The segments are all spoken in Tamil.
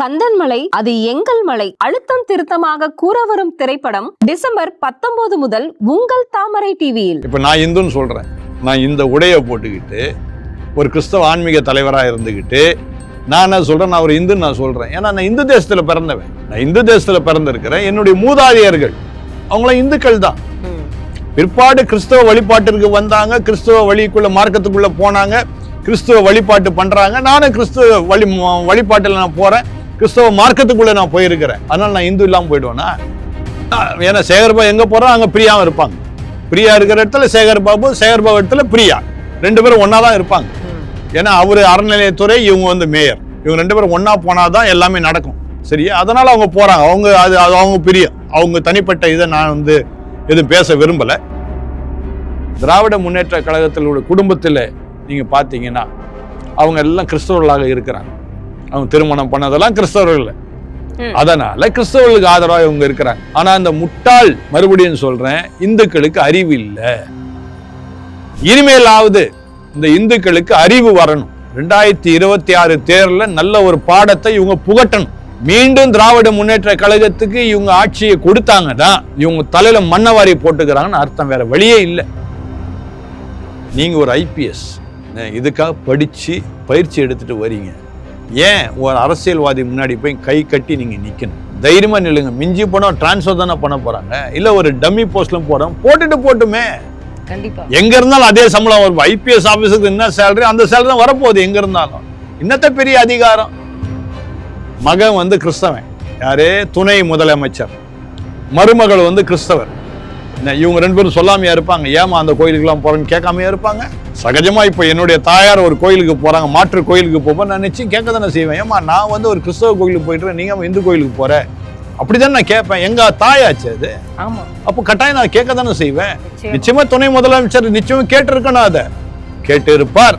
கந்தன் மலை அது எங்கள் மலை. அழுத்தம் திருத்தமாக கூற வரும் திரைப்படம் டிசம்பர் பத்தொன்பது முதல் உங்கள் தாமரை டிவியில். இப்போ நான் இந்துன்னு சொல்றேன். நான் இந்த உடையை போட்டுக்கிட்டு ஒரு கிறிஸ்தவ ஆன்மீக தலைவராக இருந்துக்கிட்டு நான் என்ன சொல்றேன்? நான் ஒரு இந்துன்னு நான் சொல்றேன். ஏன்னா நான் இந்து தேசத்தில் பிறந்தவன். நான் இந்து தேசத்துல பிறந்திருக்கிறேன். என்னுடைய மூதாதையர்கள் அவங்களாம் இந்துக்கள் தான். பிற்பாடு கிறிஸ்தவ வழிபாட்டிற்கு வந்தாங்க. கிறிஸ்தவ வழிக்குள்ள மார்க்கத்துக்குள்ள போனாங்க. கிறிஸ்துவ வழிபாட்டு பண்றாங்க. நானும் கிறிஸ்துவ வழி வழிபாட்டில் நான் போறேன். கிறிஸ்தவ மார்க்கத்துக்குள்ள நான் போயிருக்கிறேன். அதனால நான் இந்து இல்லாமல் போயிடுவேனா? ஏன்னா சேகர்பாபு எங்க போறோம் அங்க பிரியாவும் இருப்பாங்க. பிரியா இருக்கிற இடத்துல சேகர் பாபு சேகர் பாபு இடத்துல பிரியா. ரெண்டு பேரும் ஒண்ணா தான் இருப்பாங்க. ஏன்னா அவரு அறநிலையத்துறை இவங்க வந்து மேயர். இவங்க ரெண்டு பேரும் ஒண்ணா போனாதான் எல்லாமே நடக்கும். சரியா? அதனால அவங்க போறாங்க. அவங்க அது அது அவங்க பிரியம் அவங்க தனிப்பட்ட இதை நான் வந்து எதுவும் பேச விரும்பல. திராவிட முன்னேற்ற கழகத்தில் உள்ள குடும்பத்தில் நீங்க பார்த்தீங்கன்னா அவங்க எல்லாம் கிறிஸ்தவர்களாக இருக்கிறாங்க. அவங்க திருமணம் பண்ணதெல்லாம் கிறிஸ்தவர்கள். அதனால கிறிஸ்தவர்களுக்கு ஆதரவாக இவங்க இருக்கிறாங்க. ஆனா அந்த முட்டாள் மறுபடியும் சொல்றேன் இந்துக்களுக்கு அறிவு இல்லை. இனிமேலாவது இந்த இந்துக்களுக்கு அறிவு வரணும். ரெண்டாயிரத்தி இருபத்தி ஆறு தேர்தலில் நல்ல ஒரு பாடத்தை இவங்க புகட்டணும். மீண்டும் திராவிட முன்னேற்ற கழகத்துக்கு இவங்க ஆட்சியை கொடுத்தாங்கன்னா இவங்க தலையில மண்ணவாரி போட்டுக்கிறாங்கன்னு அர்த்தம். வேற வழியே இல்லை. நீங்க ஒரு ஐபிஎஸ் இதுக்காக படிச்சு பயிற்சி எடுத்துட்டு வரீங்க. ஏன் ஒரு அரசியல்வாதி முன்னாடி போய் கை கட்டி நீங்க நிக்கணும்? தைரியமா நில்லுங்க. மிஞ்சி போனா டிரான்ஸ்ஃபர் தானே பண்ண போறாங்க. இல்ல ஒரு டம்மி போஸ்ட்ல போறோம் போட்டுட்டு போட்டுமே. கண்டிப்பா. எங்க இருந்தாலும் அதே சம்பளம் வரும். ஐபிஎஸ் ஆபீஸுக்கு என்ன சேலரி அந்த சேலரி தான் வரப்போகுது. எங்க இருந்தாலும். இன்னத்த பெரிய அதிகாரம்? மகன் வந்து கிறிஸ்தவன். யாரு? துணை முதலமைச்சர். மருமகள் வந்து கிறிஸ்தவர். இவங்க ரெண்டு பேரும் சொல்லாமையா இருப்பாங்க? ஏமா அந்த கோயிலுக்குலாம் போறேன்னு கேட்காமையா இருப்பாங்க? சகஜமா இப்போ என்னுடைய தாயார் ஒரு கோயிலுக்கு போறாங்க மாற்று கோயிலுக்கு போப்ப நான் நிச்சயம் கேட்க தானே செய்வேன். ஏமா நான் வந்து ஒரு கிறிஸ்தவ கோயிலுக்கு போயிட்டு நீங்க இந்து கோயிலுக்கு போற? அப்படிதான் நான் கேட்பேன். எங்க தாயாச்சு அது? ஆமா. அப்போ கட்டாயம் நான் கேட்க தானே செய்வேன். நிச்சயமா. துணை முதலமைச்சர் நிச்சயமா கேட்டிருக்கணும் அதை. கேட்டு இருப்பார்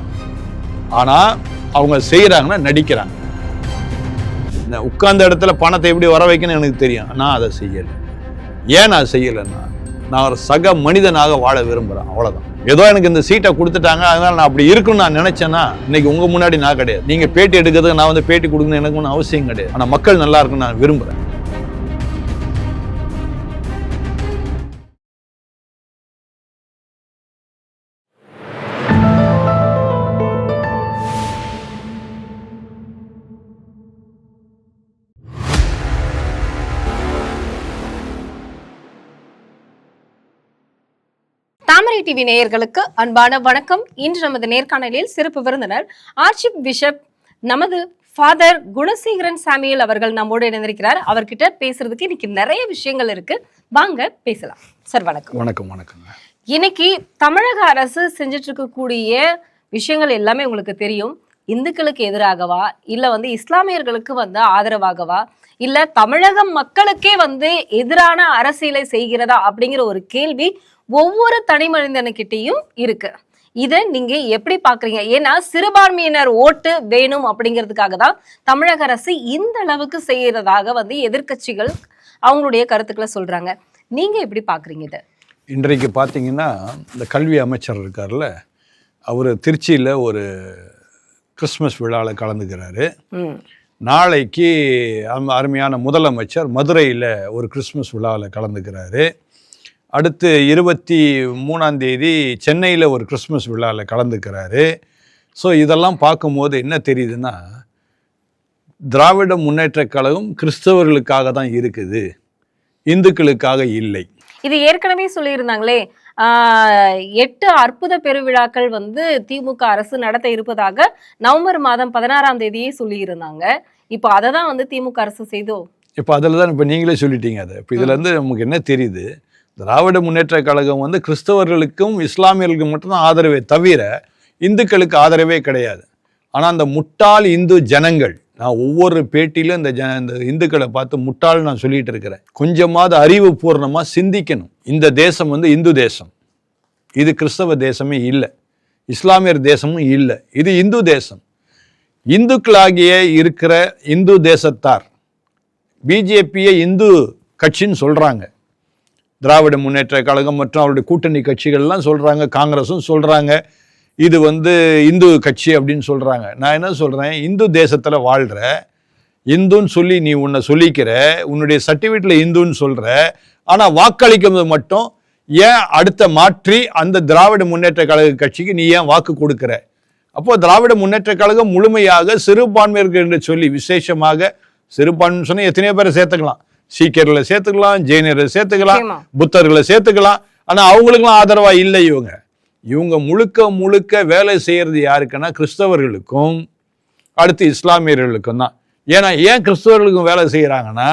ஆனா அவங்க செய்யறாங்கன்னா நடிக்கிறாங்க. இந்த உட்கார்ந்த இடத்துல பணத்தை எப்படி வர வைக்கணும்னு எனக்கு தெரியும். நான் அதை செய்யல. ஏன் நான் செய்யலைன்னா நான் ஒரு சக மனிதனாக வாழ விரும்புறேன். அவ்வளவுதான். ஏதோ எனக்கு இந்த சீட்டை கொடுத்துட்டாங்க அதனால நான் அப்படி இருக்குன்னு நான் நினைச்சேன்னா இன்னைக்கு உங்க முன்னாடி நான் கிடையாது. நீங்க பேட்டி எடுக்கிறதுக்கு நான் வந்து பேட்டி கொடுக்கணும் எனக்கு ஒன்றும் அவசியம் கிடையாது. ஆனால் மக்கள் நல்லா இருக்குன்னு நான் விரும்புறேன். தாமரை டிவி நேயர்களுக்கு அன்பான வணக்கம். இன்று நமது நேர்காணலில் சிறப்பு விருந்தினர் ஆர்ச்சிப் பிஷப் நமது ஃபாதர் குணசேகரன் சாமியல் அவர்கள் நம்மோடு இணைந்திருக்கிறார். அவர்கிட்ட பேசுறதுக்கு இன்னைக்கு நிறைய விஷயங்கள் இருக்கு. வாங்க பேசலாம். சார் வணக்கம். வணக்கம் வணக்கங்க. இன்னைக்கு தமிழக அரசு செஞ்சுட்டு இருக்கக்கூடிய விஷயங்கள் எல்லாமே உங்களுக்கு தெரியும். இந்துக்களுக்கு எதிராகவா இல்ல வந்து இஸ்லாமியர்களுக்கு வந்து ஆதரவாகவா இல்ல தமிழக மக்களுக்கே வந்து எதிரான அரசியலை செய்கிறதா அப்படிங்கிற ஒரு கேள்வி ஒவ்வொரு தனி மனிதனுக்கிட்டையும் இருக்கு. இதை நீங்க எப்படி பாக்குறீங்க? ஏன்னா சிறுபான்மையினர் ஓட்டு வேணும் அப்படிங்கிறதுக்காக தான் தமிழக அரசு இந்த அளவுக்கு செய்யறதாக வந்து எதிர்க்கட்சிகள் அவங்களுடைய கருத்துக்களை சொல்றாங்க. நீங்க எப்படி பாக்குறீங்க இதை? இன்றைக்கு பார்த்தீங்கன்னா இந்த கல்வி அமைச்சர் இருக்கார்ல அவர் திருச்சியில் ஒரு கிறிஸ்மஸ் விழாவில் கலந்துக்கிறாரு. நாளைக்கு அருமையான முதலமைச்சர் மதுரையில் ஒரு கிறிஸ்மஸ் விழாவில் கலந்துக்கிறாரு. அடுத்து இருபத்தி மூணாம் தேதி சென்னையில் ஒரு கிறிஸ்மஸ் விழாவில் கலந்துக்கிறாரு. ஸோ இதெல்லாம் பார்க்கும்போது என்ன தெரியுதுன்னா திராவிட முன்னேற்றக் கழகம் கிறிஸ்தவர்களுக்காக தான் இருக்குது. இந்துக்களுக்காக இல்லை. இது ஏற்கனவே சொல்லியிருந்தாங்களே எட்டு அற்புத பெருவிழாக்கள் வந்து திமுக அரசு நடத்த இருப்பதாக நவம்பர் மாதம் பதினாறாம் தேதியே சொல்லியிருந்தாங்க. இப்போ அதை தான் வந்து திமுக அரசு செய்தோ? இப்போ அதில் தான் இப்போ நீங்களே சொல்லிட்டீங்க அதை. இப்போ இதுல இருந்து நமக்கு என்ன தெரியுது? திராவிட முன்னேற்ற கழகம் வந்து கிறிஸ்தவர்களுக்கும் இஸ்லாமியர்களுக்கும் மட்டும்தான் ஆதரவே தவிர இந்துக்களுக்கு ஆதரவே கிடையாது. ஆனால் அந்த முட்டாள் இந்து ஜனங்கள் நான் ஒவ்வொரு பேட்டியிலும் இந்த ஜ இந்த இந்துக்களை பார்த்து முட்டாள் நான் சொல்லிட்டு இருக்கிறேன். கொஞ்சமாவது அறிவு பூர்ணமாக சிந்திக்கணும். இந்த தேசம் வந்து இந்து தேசம். இது கிறிஸ்தவ தேசமே இல்லை. இஸ்லாமியர் தேசமும் இல்லை. இது இந்து தேசம். இந்துக்களாகிய இருக்கிற இந்து தேசத்தார் பிஜேபியை இந்து கட்சின்னு சொல்கிறாங்க திராவிட முன்னேற்ற கழகம் மற்றும் அவருடைய கூட்டணி கட்சிகள்லாம் சொல்கிறாங்க காங்கிரஸும் சொல்கிறாங்க இது வந்து இந்து கட்சி அப்படின்னு சொல்கிறாங்க நான் என்ன சொல்கிறேன் இந்து தேசத்தில் வாழ்கிற இந்துன்னு சொல்லி நீ உன்னை சொல்லிக்கிற உன்னுடைய சர்டிஃபிகேட்டில் இந்துன்னு சொல்கிற ஆனால் வாக்களிக்கிறது மட்டும் ஏன் அடுத்த மாற்றி அந்த திராவிட முன்னேற்ற கழக கட்சிக்கு நீ ஏன் வாக்கு கொடுக்குற? அப்போது திராவிட முன்னேற்ற கழகம் முழுமையாக சிறுபான்மையர்கள் என்று சொல்லி விசேஷமாக சிறுபான்மை சொன்னால் எத்தனையோ பேரை சேர்த்துக்கலாம். சீக்கியர்களை சேர்த்துக்கலாம் ஜெயினரை சேர்த்துக்கலாம். புத்தர்களை சேர்த்துக்கலாம் ஆனா அவங்களுக்கெல்லாம் ஆதரவா இல்லை இவங்க இவங்க முழுக்க முழுக்க வேலை செய்யறது யாருக்குன்னா கிறிஸ்தவர்களுக்கும் அடுத்து இஸ்லாமியர்களுக்கும் தான் ஏன்னா ஏன் கிறிஸ்தவர்களுக்கும் வேலை செய்கிறாங்கன்னா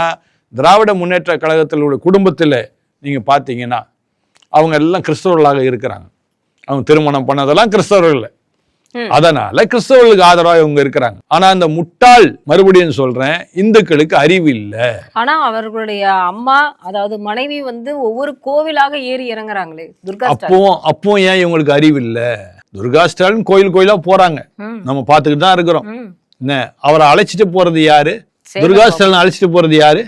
திராவிட முன்னேற்ற கழகத்தில் உள்ள குடும்பத்தில் நீங்கள் பார்த்தீங்கன்னா அவங்க எல்லாம் கிறிஸ்தவர்களாக இருக்கிறாங்க அவங்க திருமணம் பண்ணதெல்லாம் கிறிஸ்தவர்கள். அதனால கிறிஸ்தவர்களுக்கு ஆதரவாக இவங்க இருக்கிறாங்க. ஆனா அந்த முட்டாள் மறுபடியும் சொல்றேன் இந்துக்களுக்கு அறிவு இல்லை. ஆனா அவர்களுடைய அம்மா அதாவது மனைவி வந்து ஒவ்வொரு கோவிலாக ஏறி இறங்குறாங்களே துர்கா அப்பவும் அப்பவும் ஏன் இவங்களுக்கு அறிவு இல்லை? துர்கா ஸ்டாலின் கோயில் கோயிலா போறாங்க. நம்ம பார்த்துக்கிட்டு தான் இருக்கிறோம். என்ன அவரை அழைச்சிட்டு போறது யாரு? துர்கா. ஸ்டாலின் அழைச்சிட்டு போறது யாரு?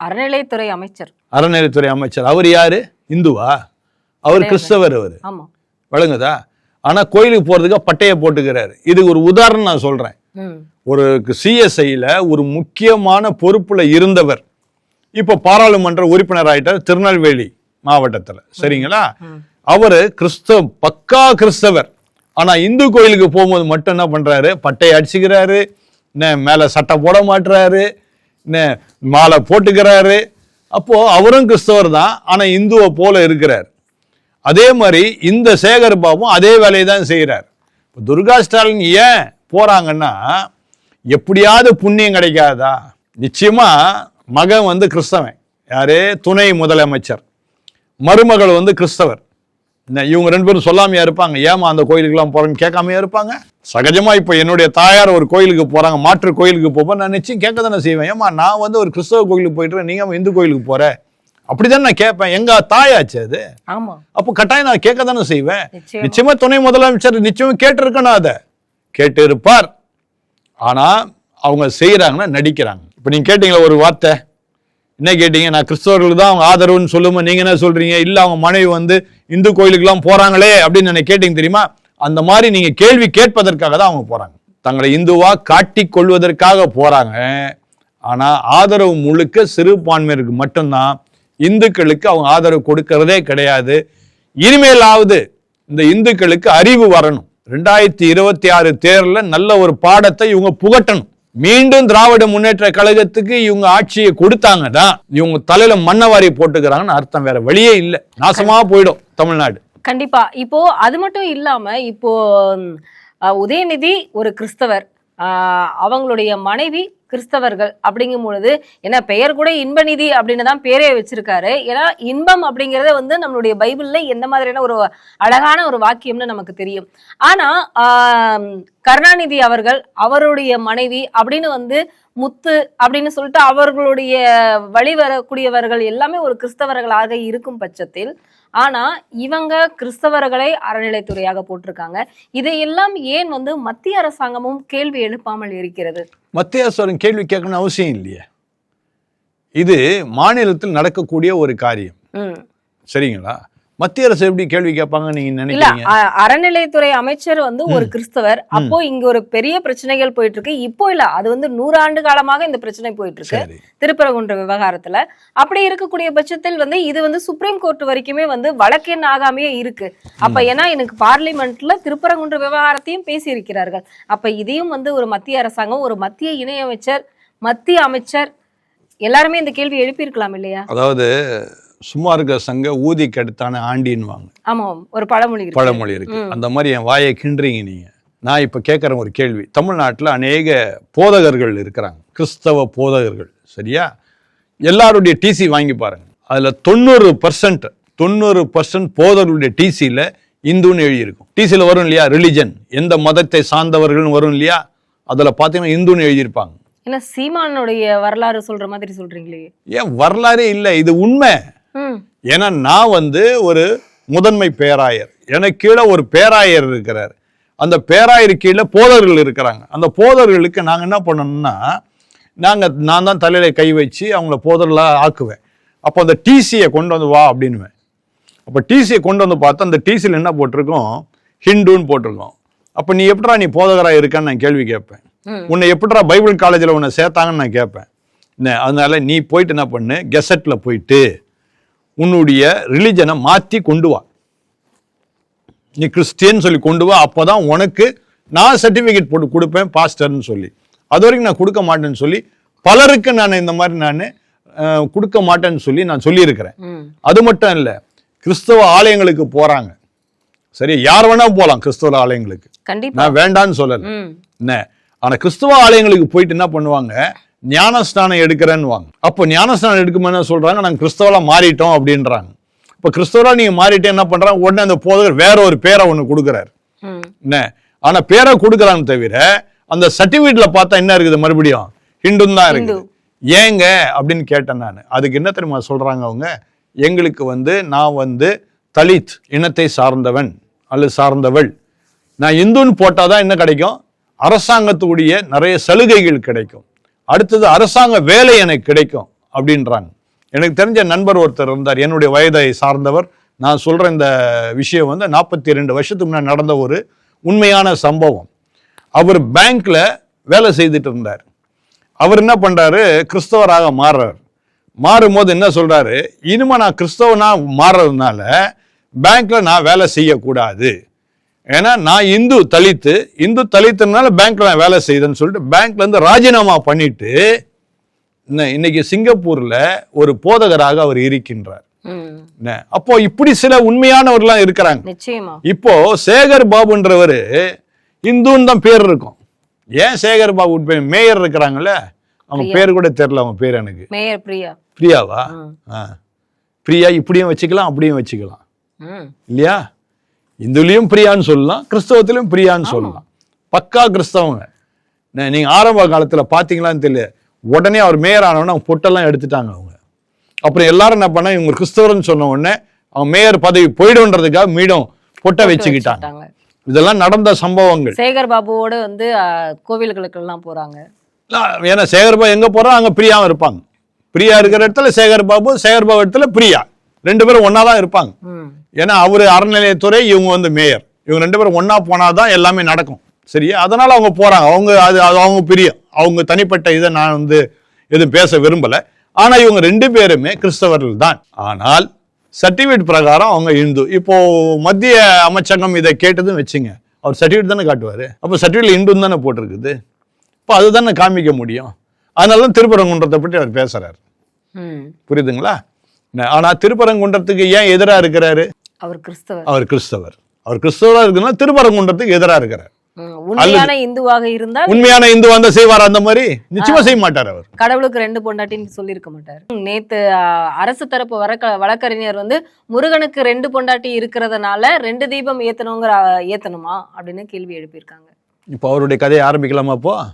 அறநிலைத்துறை அமைச்சர். அறநிலைத்துறை அமைச்சர். அவர் யாரு? இந்துவா? அவர். கிறிஸ்தவர் அவர். விளங்குதா? ஆனா கோயிலுக்கு போறதுக்கு பட்டையை போட்டுக்கிறாரு. இதுக்கு ஒரு உதாரணம் நான் சொல்றேன். ம், ஒரு சிஎஸ்ஐல ஒரு முக்கியமான பொறுப்புல இருந்தவர். இப்போ பாராளுமன்ற உறுப்பினர் ஆயிட்டார் திருநெல்வேலி மாவட்டத்துல. சரிங்களா. அவரு கிறிஸ்தவ பக்கா கிறிஸ்தவர். ஆனா இந்து கோயிலுக்கு போகும்போது மட்டும் என்ன பண்றாரு? பட்டையை அடிச்சுக்கிறாரு. மேல சட்டை போட மாட்டுறாரு. மாலை போட்டுக்கிறாரு. அப்போ அவரும் கிறிஸ்தவர் தான். ஆனா இந்துவை போல இருக்கிறார். அதே மாதிரி இந்த சேகர் பாபும் அதே வேலையை தான் செய்கிறார் இப்போ துர்கா ஸ்டாலின் ஏன் போகிறாங்கன்னா எப்படியாவது புண்ணியம் கிடைக்காதா? நிச்சயமாக மகன் வந்து கிறிஸ்தவன். யார்? துணை முதலமைச்சர். மருமகள் வந்து கிறிஸ்தவர். இவங்க ரெண்டு பேரும் சொல்லாமையா இருப்பாங்க? ஏமா அந்த கோயிலுக்கெல்லாம் போகிறேன்னு கேட்காமையா இருப்பாங்க? சகஜமாக இப்போ என்னுடைய தாயார் ஒரு கோயிலுக்கு போகிறாங்க மாற்று கோயிலுக்கு போப்ப நான் நிச்சயம் கேட்க தானே செய்வேன். ஏமா நான் வந்து ஒரு கிறிஸ்தவ கோயிலுக்கு போயிட்டு நீங்கள் நீங்க இந்து கோயிலுக்கு போகிறேன் அப்படிதான் நான் கேட்பேன். எங்க தாயாச்சு அது? ஆமா. அப்போ கட்டாயம் நான் கேட்க தானே செய்வேன்? நிச்சயமா. துணை முதலமைச்சர் நிச்சயமா கேட்டிருக்கணும் அதை. கேட்டு இருப்பார் ஆனா அவங்க செய்யறாங்கன்னா நடிக்கிறாங்க. இப்போ நீங்க கேட்டீங்களா ஒரு வார்த்தை? என்ன கேட்டீங்க? நான் கிறிஸ்தவர்களுக்கு தான் அவங்க ஆதரவுன்னு சொல்லும்போது நீங்க என்ன சொல்றீங்க? இல்ல அவங்க மனைவி வந்து இந்து கோயிலுக்குலாம் போறாங்களே அப்படின்னு எனக்கு கேட்டீங்க தெரியுமா? அந்த மாதிரி நீங்க கேள்வி கேட்பதற்காக தான் அவங்க போறாங்க. தங்களை இந்துவா காட்டிக் கொள்வதற்காக போறாங்க. ஆனா ஆதரவு முழுக்க சிறுபான்மையருக்கு மட்டும்தான் இந்துக்களுக்கு அவங்க ஆதரவு கொடுக்கறதே கிடையாது. இனிமேலாவது இந்த இந்துக்களுக்கு அறிவு வரணும். ரெண்டாயிரத்தி இருபத்தி ஆறு தேர்தலில் நல்ல ஒரு பாடத்தை இவங்க புகட்டணும். மீண்டும் திராவிட முன்னேற்ற கழகத்துக்கு இவங்க ஆட்சியை கொடுத்தாங்க தான் இவங்க தலையில மண்ணவாரி போட்டுக்கிறாங்கன்னு அர்த்தம் வேற வழியே இல்லை. நாசமா போயிடும் தமிழ்நாடு. கண்டிப்பா. இப்போ அது மட்டும் இல்லாம இப்போ உதயநிதி ஒரு கிறிஸ்தவர். அவங்களுடைய மனைவி கிறிஸ்தவர்கள் அப்படிங்கும் பொழுது ஏன்னா பெயர் கூட இன்பநிதி அப்படின்னு தான் பேரே வச்சிருக்காரு. ஏன்னா இன்பம் அப்படிங்கறத வந்து நம்மளுடைய பைபிள்ல எந்த மாதிரியான ஒரு அழகான ஒரு வாக்கியம்னு நமக்கு தெரியும். ஆனா கருணாநிதி அவர்கள் அவருடைய மனைவி அப்படின்னு வந்து முத்து அப்படின்னு சொல்லிட்டு அவர்களுடைய வழி வரக்கூடியவர்கள் எல்லாமே ஒரு கிறிஸ்தவர்களாக இருக்கும் பட்சத்தில். ஆனா இவங்க கிறிஸ்தவர்களை அறநிலைத்துறையாக போட்டிருக்காங்க. இதையெல்லாம் ஏன் வந்து மத்திய அரசாங்கமும் கேள்வி எழுப்பாமல் இருக்கிறது? மத்திய அரசு கேள்வி கேட்கணும்னு அவசியம் இல்லையே. இது மாநிலத்தில் நடக்கக்கூடிய ஒரு காரியம். சரிங்களா? மத்திய அரசு எப்படி கேள்வி கேட்பாங்க நீங்க நினைக்கிறீங்க? அறநிலைத்துறை அமைச்சர் வந்து ஒரு கிறிஸ்தவர். அப்போ இங்க ஒரு பெரிய பிரச்சனைகள் போயிட்டு இருக்கு இப்போ இல்ல அது வந்து நூறாண்டு காலமாக இந்த பிரச்சனை போயிட்டு இருக்கு திருப்பரங்குன்ற விவகாரத்துல. அப்படி இருக்கக்கூடிய பட்சத்தில் வந்து இது வந்து சுப்ரீம் கோர்ட் வரைக்குமே வந்து வழக்கெண் ஆகாமையே இருக்கு. அப்ப ஏன்னா எனக்கு பார்லிமெண்ட்ல திருப்பரங்குன்ற விவகாரத்தையும் பேசி இருக்கிறார்கள் அப்ப இதையும் வந்து ஒரு மத்திய அரசாங்கம் ஒரு மத்திய இணையமைச்சர் மத்திய அமைச்சர் எல்லாருமே இந்த கேள்வி எழுப்பியிருக்கலாம் இல்லையா? அதாவது சும்மா இருக்க சங்க ஊதி கெடுத்தான ஆண்டின்வாங்க ஆமா ஒரு பழமொழி பழமொழி இருக்கு. அந்த மாதிரி என் வாயை கிண்டுறீங்க நீங்க. நான் இப்ப கேட்குறேன் ஒரு கேள்வி. தமிழ்நாட்டுல அநேக போதகர்கள் இருக்கிறாங்க. கிறிஸ்தவ போதகர்கள். சரியா? எல்லாருடைய டிசி வாங்கி பாருங்க. அதுல தொண்ணூறு பர்சன்ட் தொண்ணூறு பர்சன்ட் போதகர்களுடைய டிசியில இந்துன்னு எழுதியிருக்கும். டிசியில் வரும் இல்லையா? ரிலிஜன் எந்த மதத்தை சார்ந்தவர்கள்னு வரும் இல்லையா? அதுல பார்த்தீங்கன்னா இந்துன்னு எழுதியிருப்பாங்க. ஏன்னா சீமானுடைய வரலாறு சொல்ற மாதிரி சொல்றீங்களே. ஏன் வரலாறே இல்லை. இது உண்மை. ஏன்னா நான் வந்து ஒரு முதன்மை பேராயர். எனக்கு கீழே ஒரு பேராயர் இருக்கிறார். அந்த பேராயர் கீழே போதர்கள் இருக்கிறாங்க. அந்த போதர்களுக்கு நாங்கள் என்ன பண்ணணும்னா நாங்கள் நான் தான் தலையில கை வச்சு அவங்கள போதர்களாக ஆக்குவேன். அப்போ அந்த டிசியை கொண்டு வந்து வா அப்படின்னுவேன். அப்போ டிசியை கொண்டு வந்து பார்த்தா அந்த டிசியில் என்ன போட்டிருக்கோம்? ஹிந்துன்னு போட்டிருக்கோம். அப்போ நீ எப்படா நீ போதகராக இருக்கான்னு நான் கேள்வி கேட்பேன். உன்னை எப்படிடா பைபிள் காலேஜில் உன்னை சேர்த்தாங்கன்னு நான் கேட்பேன். என்ன அதனால நீ போயிட்டு என்ன பண்ணு? கெசட்டில் போயிட்டு உன்னுடைய ரிலிஜனை மாற்றி கொண்டு வா. நீ கிறிஸ்டியன் சொல்லி கொண்டு வா அப்போதான் உனக்கு நான் சர்டிஃபிகேட் போட்டு கொடுப்பேன் பாஸ்டர்னு சொல்லி. அது வரைக்கும் நான் கொடுக்க மாட்டேன்னு சொல்லி பலருக்கு நான் இந்த மாதிரி நான் கொடுக்க மாட்டேன்னு சொல்லி நான் சொல்லியிருக்கிறேன். அது மட்டும் இல்லை கிறிஸ்தவ ஆலயங்களுக்கு போறாங்க. சரி யார் வேணா போகலாம் கிறிஸ்தவ ஆலயங்களுக்கு. நான் வேண்டான்னு சொல்லல. என்ன? ஆனா கிறிஸ்தவ ஆலயங்களுக்கு போயிட்டு என்ன பண்ணுவாங்க? ஞானஸ்நானம் எடுக்கிறேன்னு வாங்க. அப்போ ஞானஸ்நானம் எடுக்கும்போது என்ன சொல்றாங்க? நாங்க கிறிஸ்தவலா மாறிட்டோம் அப்படின்றாங்க. இப்போ கிறிஸ்தவரா நீங்க மாறிட்டு என்ன பண்றாங்க? உடனே அந்த போதகர் வேற ஒரு பேரை ஒன்று கொடுக்குறாரு. என்ன? ஆனா பேரை கொடுக்குறாங்க தவிர அந்த சர்டிஃபிகேட்ல பார்த்தா என்ன இருக்குது மறுபடியும்? ஹிந்துன்னு தான் இருக்குது. ஏங்க? அப்படின்னு கேட்டேன் நான். அதுக்கு என்ன தெரியுமா சொல்றாங்க அவங்க? எங்களுக்கு வந்து நான் வந்து தலித் இனத்தை சார்ந்தவன். அல்லது சார்ந்தவள். நான் இந்துன்னு போட்டாதான் என்ன கிடைக்கும்? அரசாங்கத்துடைய நிறைய சலுகைகள் கிடைக்கும். அடுத்தது அரசாங்க வேலை எனக்கு கிடைக்கும் அப்படின்றாங்க. எனக்கு தெரிஞ்ச நண்பர் ஒருத்தர் இருந்தார் என்னுடைய வயதை சார்ந்தவர். நான் சொல்கிற இந்த விஷயம் வந்து நாற்பத்தி ரெண்டு வருஷத்துக்கு முன்னாடி நடந்த ஒரு உண்மையான சம்பவம். அவர் பேங்க்கில் வேலை செய்துட்டு இருந்தார். அவர் என்ன பண்ணுறாரு கிறிஸ்தவராக மாறுறார். மாறும்போது என்ன சொல்கிறாரு இனிமேல் நான் கிறிஸ்தவனாக மாறுறதுனால பேங்க்கில் நான் வேலை செய்யக்கூடாது. ஏன்னா நான் இந்து தலித்து இந்து தலித்துனால பேங்க்ல நான் வேலை செய்தேன்னு சொல்லிட்டு பேங்க்ல இருந்து ராஜினாமா பண்ணிட்டு இன்ன- இன்னைக்கு சிங்கப்பூர்ல ஒரு போதகராக அவர் இருக்கின்றார். அப்போ இப்படி சில உண்மையானவர்கள்லாம் இருக்கிறாங்க. இப்போ சேகர் பாபுன்றவர் இந்துன்னு தான் பேர் இருக்கும். ஏன் சேகர் பாபு மேயர் இருக்கிறாங்கல்ல? அவங்க பேர் கூட தெரியல அவங்க பேர் எனக்கு. மேயர் பிரியா. பிரியாவா? பிரியா இப்படியும் வச்சுக்கலாம் அப்படியும் வச்சுக்கலாம். ம். இல்லையா? இந்துலயும் பிரியான்னு சொல்லலாம் கிறிஸ்தவத்திலும் பிரியான்னு சொல்லலாம். பக்கா கிறிஸ்தவங்க. நே- நீங்க ஆரம்ப காலத்துல பாத்தீங்களான்னு தெரியல. உடனே அவர் மேயர் ஆனவொடனே அவங்க பொட்டெல்லாம் எடுத்துட்டாங்க அவங்க. அப்புறம் எல்லாரும் என்ன பண்ணா இவங்க கிறிஸ்தவர்னு சொன்ன உடனே அவங்க மேயர் பதவி போயிடும்ன்றதுக்காக மீண்டும் பொட்டை வச்சுக்கிட்டாங்க. இதெல்லாம் நடந்த சம்பவங்கள். சேகர் பாபுவோட வந்து கோவில்களுக்கு எல்லாம் போறாங்க. ஏன்னா சேகர்பாபு எங்க போறா அங்க பிரியாவும் இருப்பாங்க. பிரியா இருக்கிற இடத்துல சேகர் பாபு சேகர் பாபு இடத்துல பிரியா. ரெண்டு பேரும் ஒண்ணா தான் இருப்பாங்க. ஏன்னா அவரு அறநிலையத்துறை இவங்க வந்து மேயர். இவங்க ரெண்டு பேரும் ஒண்ணா போனாதான் எல்லாமே நடக்கும். சரியா? அதனால அவங்க போறாங்க. அவங்க அது அது அவங்க பிரியம். அவங்க தனிப்பட்ட இதை நான் வந்து எதுவும் பேச விரும்பல. ஆனா இவங்க ரெண்டு பேருமே கிறிஸ்தவர்கள் தான். ஆனால் சர்டிஃபிகேட் பிரகாரம் அவங்க இந்து. இப்போ மத்திய அமைச்சகம் இதை கேட்டதும் வச்சுங்க. அவர் சர்டிஃபிகேட் தானே காட்டுவாரு. அப்போ சர்டிஃபிகேட் இந்துன்னு தானே போட்டிருக்குது. இப்போ அதுதானே காமிக்க முடியும். அதனால தான் திருப்பரங்குன்றத்தை பற்றி அவர் பேசுறாரு. ம். புரியுதுங்களா? ஆனா திருப்பரங்குன்றத்துக்கு ஏன் எதிரா இருக்கிறாரு? அவர் கிறிஸ்தவர். அவர் கிறிஸ்தவர். அவர் கிறிஸ்தவரா இருக்குன்னா திருப்பரங்குன்றத்துக்கு எதிரா இருக்கிறார். உண்மையான இந்துவாக இருந்தால் உண்மையான இந்து வந்தா செய்வார் அந்த மாதிரி? நிச்சயமா செய்ய மாட்டார் அவர். கடவுளுக்கு ரெண்டு பொண்டாட்டின்னு சொல்லியிருக்க மாட்டார். நேத்து அரசு தரப்பு வழக்க வழக்கறிஞர் வந்து முருகனுக்கு ரெண்டு பொண்டாட்டி இருக்கிறதுனால ரெண்டு தீபம் ஏத்தணுங்கிற ஏத்தணுமா? அப்படின்னு கேள்வி எழுப்பியிருக்காங்க. இப்போ அவருடைய கதையை ஆரம்பிக்கலாமா அப்போ?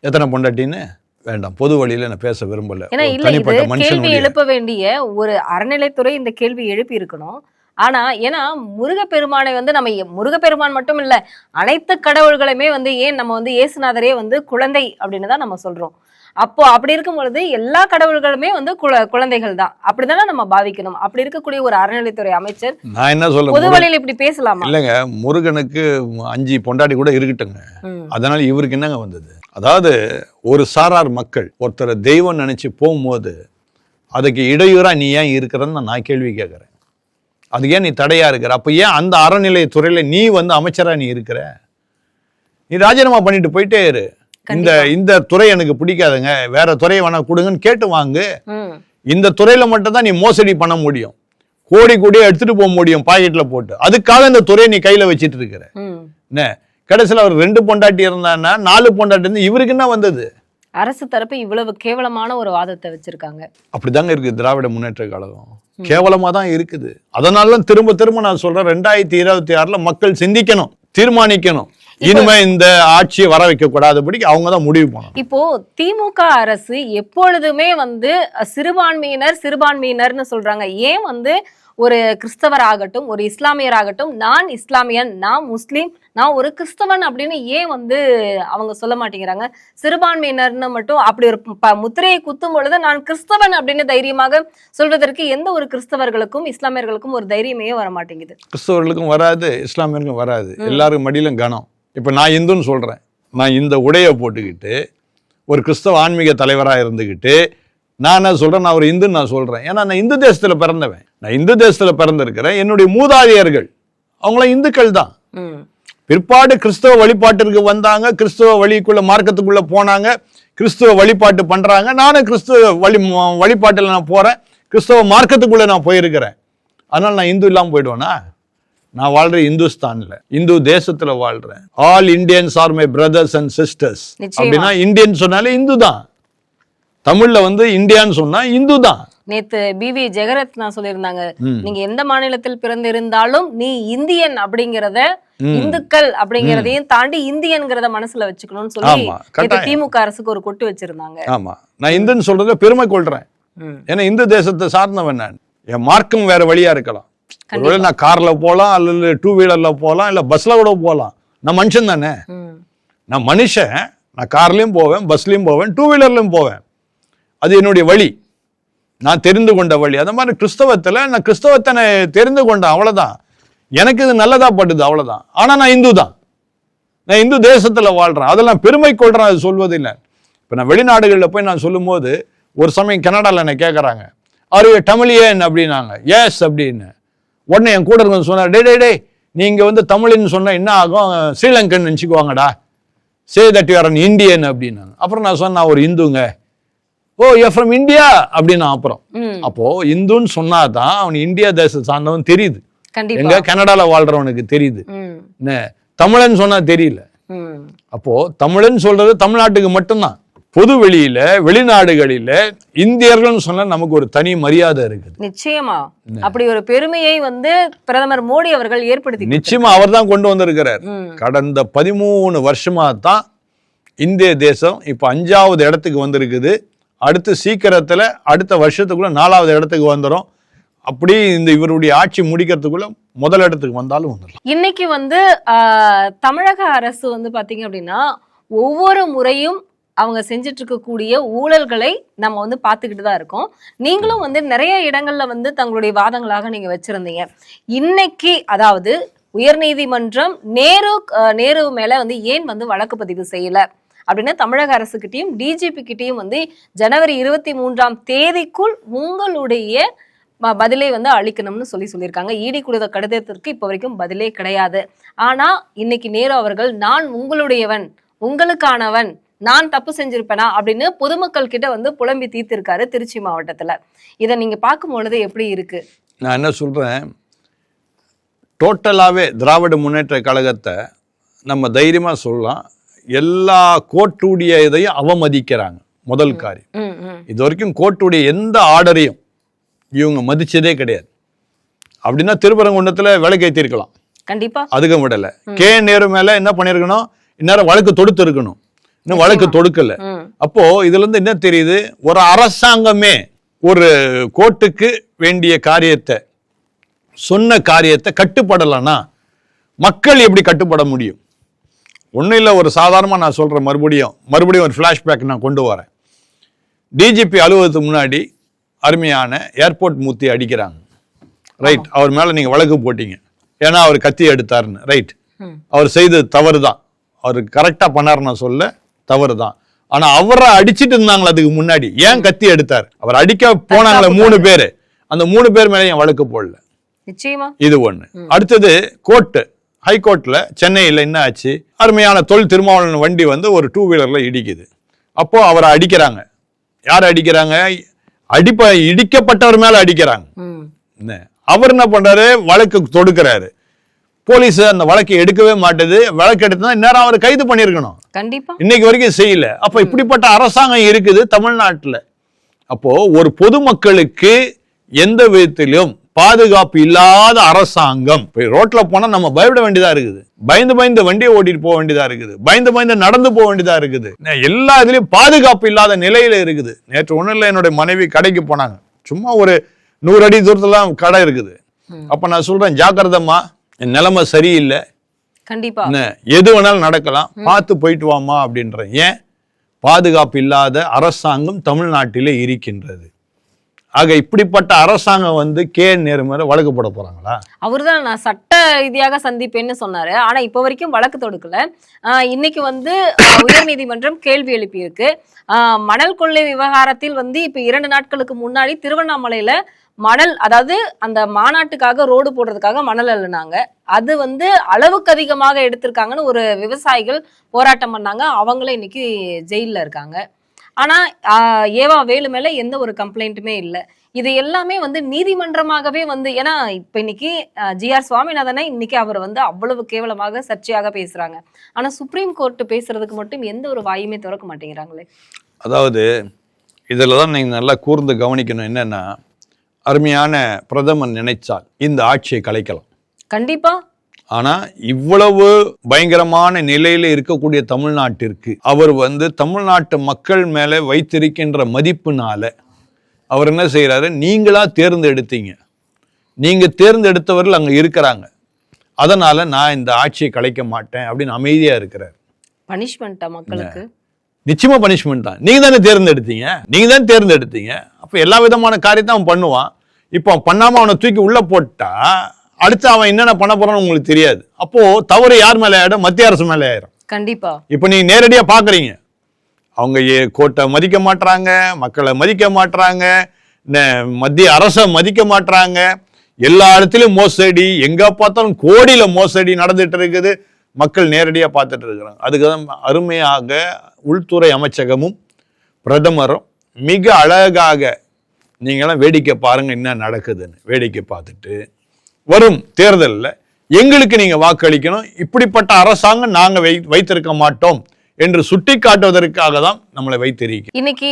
எத்தனை பொண்டாட்டின்னு? வேண்டாம். பொது வழியில நான் பேச விரும்பல. தனிப்பட்ட கேள்வி மனுஷனுடைய எழுப்ப வேண்டிய ஒரு அறநிலைத்துறை இந்த கேள்வி எழுப்பி இருக்கணும் ஆனா ஏன்னா முருகப்பெருமானை வந்து நம்ம முருகப்பெருமான் மட்டும் இல்ல அனைத்து கடவுள்களுமே வந்து ஏன் நம்ம வந்து இயேசுநாதரே வந்து குழந்தை அப்படின்னு தான் நம்ம சொல்றோம். அப்போ அப்படி இருக்கும் பொழுது எல்லா கடவுள்களுமே வந்து குழ- குழந்தைகள் தான். அப்படிதானே நம்ம பாவிக்கணும். அப்படி இருக்கக்கூடிய ஒரு அறநிலைத்துறை அமைச்சர் நான் என்ன பொது சொல்ல வழியில இப்படி பேசலாமா? இல்லைங்க முருகனுக்கு அஞ்சு பொண்டாட்டி கூட இருக்கட்டுங்க. அதனால இவருக்கு என்னங்க வந்தது? அதாவது ஒரு சாரார் மக்கள் ஒருத்தரை தெய்வம் நினைச்சு போகும்போது அதுக்கு இடையூறா நீ ஏன் இருக்கிறன்னு நான் கேள்வி கேட்குறேன். அதுக்கு ஏன் நீ தடையா இருக்கிற? அப்ப ஏன் அந்த அறநிலையத்துறையில நீ வந்து அமைச்சரா நீ இருக்கிற? நீ ராஜினாமா பண்ணிட்டு போயிட்டே இரு. இந்த இந்த துறை எனக்கு பிடிக்காதுங்க. வேற துறையை வேணா கொடுங்கன்னு கேட்டு வாங்கு. இந்த துறையில மட்டும் தான் நீ மோசடி பண்ண முடியும். கோடி கோடியா எடுத்துட்டு போக முடியும் பாக்கெட்ல போட்டு. அதுக்காக இந்த துறையை நீ கையில வச்சிட்டு இருக்கிற. என்ன? கடைசியில் அவர் ரெண்டு பொண்டாட்டி இருந்தான்னா நாலு பொண்டாட்டி இருந்து இவருக்கு என்ன வந்தது? அரசு தரப்பு இவ்வளவு கேவலமான ஒரு வாதத்தை வச்சிருக்காங்க. அப்படிதாங்க இருக்கு திராவிட முன்னேற்ற கழகம். கேவலமா தான் இருக்குது. அதனால தான் திரும்ப திரும்ப நான் சொல்றேன் ரெண்டாயிரத்தி இருபத்தி ஆறுல மக்கள் சிந்திக்கணும் தீர்மானிக்கணும். இனிமே இந்த ஆட்சியை வர வைக்க கூடாதபடி அவங்க தான் முடிவு பண்ணணும். இப்போ திமுக அரசு எப்பொழுதுமே வந்து சிறுபான்மையினர் சிறுபான்மையினர்னு சொல்றாங்க. ஏன் வந்து ஒரு கிறிஸ்தவர் ஆகட்டும் ஒரு இஸ்லாமியர் ஆகட்டும் நான் இஸ்லாமியன் நான் முஸ்லீம் நான் ஒரு கிறிஸ்தவன் அப்படின்னு ஏன் வந்து அவங்க சொல்ல மாட்டேங்கிறாங்க? சிறுபான்மையினர்னு மட்டும் அப்படி ஒரு முத்திரையை குத்தும் பொழுது நான் கிறிஸ்தவன் அப்படின்னு தைரியமாக சொல்வதற்கு எந்த ஒரு கிறிஸ்தவர்களுக்கும் இஸ்லாமியர்களுக்கும் ஒரு தைரியமே வர மாட்டேங்குது கிறிஸ்தவர்களுக்கும் வராது இஸ்லாமியருக்கும் வராது. எல்லாருக்கும் மடியிலும் கனம். இப்போ நான் இந்துன்னு சொல்றேன். நான் இந்த உடையை போட்டுக்கிட்டு ஒரு கிறிஸ்தவ ஆன்மீக தலைவராக இருந்துக்கிட்டு நான் என்ன சொல்கிறேன் நான் ஒரு இந்துன்னு நான் சொல்கிறேன் ஏன்னா நான் இந்து தேசத்தில் பிறந்தவன். நான் இந்து தேசத்தில் பிறந்திருக்கிறேன். என்னுடைய மூதாதையர்கள் அவங்களாம் இந்துக்கள் தான். பிற்பாடு கிறிஸ்தவ வழிபாட்டிற்கு வந்தாங்க. கிறிஸ்தவ வழிக்குள்ள மார்க்கத்துக்குள்ள போனாங்க. கிறிஸ்தவ வழிபாட்டு பண்றாங்க. நானும் கிறிஸ்தவ வழி வழிபாட்டில் நான் போறேன். கிறிஸ்தவ மார்க்கத்துக்குள்ள நான் போயிருக்கிறேன். அதனால நான் இந்து இல்லாமல் போயிடுவேனா? நான் வாழ்றேன் இந்துஸ்தான்ல இந்து தேசத்துல வாழ்றேன். All Indians are my brothers and sisters. அப்படின்னா இந்தியன் சொன்னாலே இந்து தான் தமிழ்ல வந்து இந்தியான்னு சொன்னா இந்து தான் நேத்து பிவி ஜெகரத்னா சொல்லியிருந்தாங்க. நீங்க எந்த மாநிலத்தில் பிறந்திருந்தாலும் நீ இந்தியன் அப்படிங்கறத இந்துக்கள் அப்படிங்கறதையும் தாண்டி இந்தியன்கிறத மனசுல வச்சுக்கணும்னு சொல்லி. திமுக அரசுக்கு ஒரு கொட்டு வச்சிருந்தாங்க. ஆமா. நான் இந்துன்னு சொல்றதுல பெருமை கொள்றேன். ஏன்னா இந்து தேசத்தை சார்ந்தவன் நான். என் மார்க்கம் வேற வழியா இருக்கலாம். ஒருவேளை நான் கார்ல போகலாம் அல்லது டூ வீலர்ல போகலாம் இல்ல பஸ்ல கூட போகலாம். நான் மனுஷன் தானே. நான் மனுஷன். நான் கார்லயும் போவேன் பஸ்லயும் போவேன் டூ வீலர்லயும் போவேன். அது என்னுடைய வழி. நான் தெரிந்து கொண்ட வழி. அந்த மாதிரி கிறிஸ்தவத்தில் நான் கிறிஸ்தவத்தை நான் தெரிந்து கொண்டேன் அவ்வளோதான் எனக்கு இது நல்லதாக பட்டுது அவ்வளோதான் ஆனால் நான் இந்து தான். நான் இந்து தேசத்தில் வாழ்கிறேன் அதெல்லாம் பெருமை கொள்கிறேன் அது சொல்வதில்லை. இப்போ நான் வெளிநாடுகளில் போய் நான் சொல்லும்போது ஒரு சமயம் கனடாவில் என்னை கேட்குறாங்க ஆர் யூ தமிழியன் அப்படின்னாங்க. எஸ் அப்படின்னு. உடனே என் கூட இருக்க சொன்னார் டே டே டே நீங்கள் வந்து தமிழ்னு சொன்னால் என்ன ஆகும்? Sri Lankan நினச்சிக்குவாங்கடா. Say that you are an Indian அப்படின்னாங்க. அப்புறம் நான் சொன்னேன் நான் ஒரு இந்துங்க. ஓ யூ ஃப்ரம் இந்தியா அப்படின்னா அப்புறம். அப்போ இந்துன்னு சொன்னாதான் அவன் இந்தியா தேசத்தை சார்ந்தவன் தெரியுது. எங்க கனடால வாழ்றவனுக்கு தெரியுது. தமிழன் சொன்னா தெரியல. அப்போ தமிழன் சொல்றது தமிழ்நாட்டுக்கு மட்டும்தான். பொது வெளியில வெளிநாடுகளில இந்தியர்கள்னு சொன்னா நமக்கு ஒரு தனி மரியாதை இருக்குது. நிச்சயமா. அப்படி ஒரு பெருமையை வந்து பிரதமர் மோடி அவர்கள் ஏற்படுத்தி நிச்சயமா அவர் தான் கொண்டு வந்திருக்கிறார். கடந்த பதிமூணு வருஷமா தான் இந்திய தேசம் இப்போ அஞ்சாவது இடத்துக்கு வந்திருக்குது. அடுத்து சீக்கிரத்தில் அடுத்த வருஷத்துக்குள்ளே நாலாவது இடத்துக்கு வந்துடும் அப்படி இந்த இவருடைய ஆட்சி முடிக்கிறதுக்குள்ள முதல் இடத்துக்கு வந்தாலும் வந்துடலாம். இன்னைக்கு வந்து தமிழக அரசு வந்து பார்த்தீங்க அப்படின்னா ஒவ்வொரு முறையும் அவங்க செஞ்சுட்டு இருக்கக்கூடிய ஊழல்களை நம்ம வந்து பார்த்துக்கிட்டு தான் இருக்கோம். நீங்களும் வந்து நிறைய இடங்கள்ல வந்து தங்களுடைய வாதங்களாக நீங்க வச்சிருந்தீங்க. இன்னைக்கு அதாவது உயர்நீதிமன்றம் நேரு நேரு மேல வந்து ஏன் வந்து வழக்கு பதிவு செய்யல? அப்படின்னு தமிழக அரசுகிட்டயும் டிஜிபி கிட்டையும் வந்து ஜனவரி இருபத்தி மூன்றாம் தேதிக்குள் உங்களுடைய பதிலை வந்து அளிக்கணும்னு சொல்லி சொல்லியிருக்காங்க. ஈடி கொடுத்த கடிதத்திற்கு இப்போ வரைக்கும் பதிலே கிடையாது. ஆனா இன்னைக்கு நேரு அவர்கள் நான் உங்களுடையவன் உங்களுக்கானவன் நான் தப்பு செஞ்சிருப்பேனா? அப்படின்னு பொதுமக்கள் கிட்ட வந்து புலம்பி தீர்த்திருக்காரு திருச்சி மாவட்டத்தில். இதை நீங்க பார்க்கும் பொழுது எப்படி இருக்கு? நான் என்ன சொல்றேன்? டோட்டலாகவே திராவிட முன்னேற்ற கழகத்தை நம்ம தைரியமாக சொல்லலாம். எல்லா கோர்ட்டுடைய இதையும் அவமதிக்கிறாங்க. முதல் காரியம். இது வரைக்கும் கோர்ட்டுடைய எந்த ஆர்டரையும் இவங்க மதிச்சதே கிடையாது. அப்படின்னா திருப்பரங்குன்றத்துல விலைக்கு ஏற்றிருக்கலாம் கண்டிப்பா. அதுக்கும் விடலை. கே நேரு மேல என்ன பண்ணியிருக்கணும் இந்நேரம் வழக்கு தொடுத்து இருக்கணும். இன்னும் வழக்கு தொடுக்கல. அப்போ இதுல இருந்து என்ன தெரியுது? ஒரு அரசாங்கமே ஒரு கோர்ட்டுக்கு வேண்டிய காரியத்தை சொன்ன காரியத்தை கட்டுப்படலைன்னா மக்கள் எப்படி கட்டுப்பட முடியும்? ஒன்றும் இல்லை ஒரு சாதாரணமாக நான் சொல்கிறேன் மறுபடியும் மறுபடியும் ஒரு ஃப்ளாஷ்பேக் நான் கொண்டு வரேன். டிஜிபி அலுவலகத்துக்கு முன்னாடி அருமையான ஏர்போர்ட் மூர்த்தி அடிக்கிறாங்க. ரைட் அவர் மேலே நீங்கள் வழக்கு போட்டீங்க. ஏன்னா அவர் கத்தி எடுத்தாருன்னு. ரைட். அவர் செய்தது தவறு தான் அவர் கரெக்டாக பண்ணார் நான் சொல்ல தவறு தான் ஆனால் அவரை அடிச்சிட்டு இருந்தாங்களே அதுக்கு முன்னாடி. ஏன் கத்தி எடுத்தார்? அவர் அடிக்க போனாங்களே மூணு பேர். அந்த மூணு பேர் மேலே என் வழக்கு போடல? இது ஒண்ணு. அடுத்தது கோர்ட்டு ஹைகோர்ட்ல சென்னையில் என்ன ஆச்சு? அருமையான தொல் திருமாவளவன் வண்டி வந்து ஒரு டூ வீலர்ல இடிக்குது. அப்போ அவரை அடிக்கிறாங்க. யார் அடிக்கிறாங்க? அடிப்ப இடிக்கப்பட்டவர் மேல அடிக்கிறாங்க? அவர் என்ன பண்றாரு? வழக்கு தொடுக்கிறாரு. போலீஸ் அந்த வழக்கை எடுக்கவே மாட்டுது. வழக்கு எடுத்தா இந்நேரம் அவர் கைது பண்ணியிருக்கணும். கண்டிப்பா. இன்னைக்கு வரைக்கும் செய்யல. அப்ப இப்படிப்பட்ட அரசாங்கம் இருக்குது தமிழ்நாட்டுல. அப்போ ஒரு பொதுமக்களுக்கு எந்த விதத்திலும் பாதுகாப்பு இல்லாத அரசாங்கம். போய் ரோட்ல போனா நம்ம பயப்பட வேண்டியதா இருக்குது. பயந்து பயந்து வண்டியை ஓட்டிட்டு போக வேண்டியதா இருக்குது. பயந்து பயந்து நடந்து போக வேண்டியதா இருக்குது. எல்லா இதுலயும் பாதுகாப்பு இல்லாத நிலையில இருக்குது. நேற்று ஒண்ணும் இல்லை என்னுடைய மனைவி கடைக்கு போனாங்க. சும்மா ஒரு நூறு அடி தூரத்துல தான் கடை இருக்குது. அப்ப நான் சொல்றேன் ஜாக்கிரதம்மா என் நிலைமை சரியில்லை. கண்டிப்பா. எது வேணாலும் நடக்கலாம். பார்த்து போயிட்டு வாமா அப்படின்றேன். ஏன்? பாதுகாப்பு இல்லாத அரசாங்கம் தமிழ்நாட்டிலே இருக்கின்றது. ஆக இப்படிப்பட்ட அரசாங்கம் வந்து கே நேரு மேல வழக்கு போட போறாங்களா? அவர்தான் நான் சட்ட ரீதியாக சந்திப்பேன்னு சொன்னாரு. ஆனா இப்ப வரைக்கும் வழக்கு தொடுக்கல. இன்னைக்கு வந்து உயர்நீதிமன்றம் கேள்வி எழுப்பியிருக்கு. மணல் கொள்ளை விவகாரத்தில் வந்து இப்ப இரண்டு நாட்களுக்கு முன்னாடி திருவண்ணாமலையில மணல் அதாவது அந்த மாநாட்டுக்காக ரோடு போடுறதுக்காக மணல் அள்ளுனாங்க. அது வந்து அளவுக்கு அதிகமாக எடுத்திருக்காங்கன்னு ஒரு விவசாயிகள் போராட்டம் பண்ணாங்க. அவங்களே இன்னைக்கு ஜெயிலில் இருக்காங்க. ஆனா ஆஹ் ஏவா வேலு மேல எந்த ஒரு கம்ப்ளைண்ட்டுமே இல்லை. இது எல்லாமே வந்து நீதிமன்றமாகவே வந்து ஏன்னா இப்ப இன்னைக்கு ஜிஆர் சுவாமிநாதனை இன்னைக்கு அவர் வந்து அவ்வளவு கேவலமாக சர்ச்சையாக பேசுறாங்க. ஆனா சுப்ரீம் கோர்ட் பேசுறதுக்கு மட்டும் எந்த ஒரு வாயுமே திறக்க மாட்டேங்கிறாங்களே. அதாவது இதில் தான் நீங்கள் நல்லா கூர்ந்து கவனிக்கணும் என்னன்னா அருமையான பிரதமர் நினைச்சால் இந்த ஆட்சியை கலைக்கலாம். கண்டிப்பா. ஆனா இவ்வளவு பயங்கரமான நிலையில இருக்கக்கூடிய தமிழ்நாட்டிற்கு அவர் வந்து தமிழ்நாட்டு மக்கள் மேல வைத்திருக்கின்ற மதிப்புனால அவர் என்ன செய்யறாரு நீங்களா தேர்ந்தெடுத்தீங்க. நீங்க தேர்ந்தெடுத்தவர்கள் அங்க இருக்கிறாங்க. அதனால நான் இந்த ஆட்சியை கலைக்க மாட்டேன் அப்படின்னு அமைதியா இருக்கிறார். பனிஷ்மெண்ட்டா மக்களுக்கு? நிச்சயமா பனிஷ்மெண்ட் தான். நீங்க தானே தேர்ந்தெடுத்தீங்க? நீங்க தான் தேர்ந்தெடுத்தீங்க. அப்ப எல்லா விதமான காரியத்தை அவன் பண்ணுவான். இப்போ அவன் பண்ணாம அவனை தூக்கி உள்ள போட்டா அடுத்து அவன் என்னென்ன பண்ண போறான்னு உங்களுக்கு தெரியாது. அப்போ தவறு யார் மேல ஆயிடும்? மத்திய அரசு மேல ஆயிரும். கண்டிப்பா. இப்போ நீங்க நேரடியா பாக்குறீங்க. அவங்க கோர்ட்டை மதிக்க மாட்றாங்க மக்களை மதிக்க மாட்றாங்க ந- மத்திய அரசை மதிக்க மாட்றாங்க. எல்லா இடத்துலயும் மோசடி எங்க பார்த்தாலும் கோடியில மோசடி நடந்துட்டு இருக்குது. மக்கள் நேரடியா பார்த்துட்டு இருக்கிறாங்க. அதுக்கு தான் அருமையாக உள்துறை அமைச்சகமும் பிரதமரும் மிக அழகாக நீங்களாம் வேடிக்கை பாருங்க என்ன நடக்குதுன்னு. வேடிக்கை பார்த்துட்டு. வரும் தேர்தலில். எங்களுக்கு நீங்கள் வாக்களிக்கணும். இப்படிப்பட்ட அரசாங்கம் நாங்கள் வை வைத்திருக்க மாட்டோம் என்று சுட்டி காட்டுவதற்காக தான் நம்மளை வைத்திருக்க இன்னைக்கு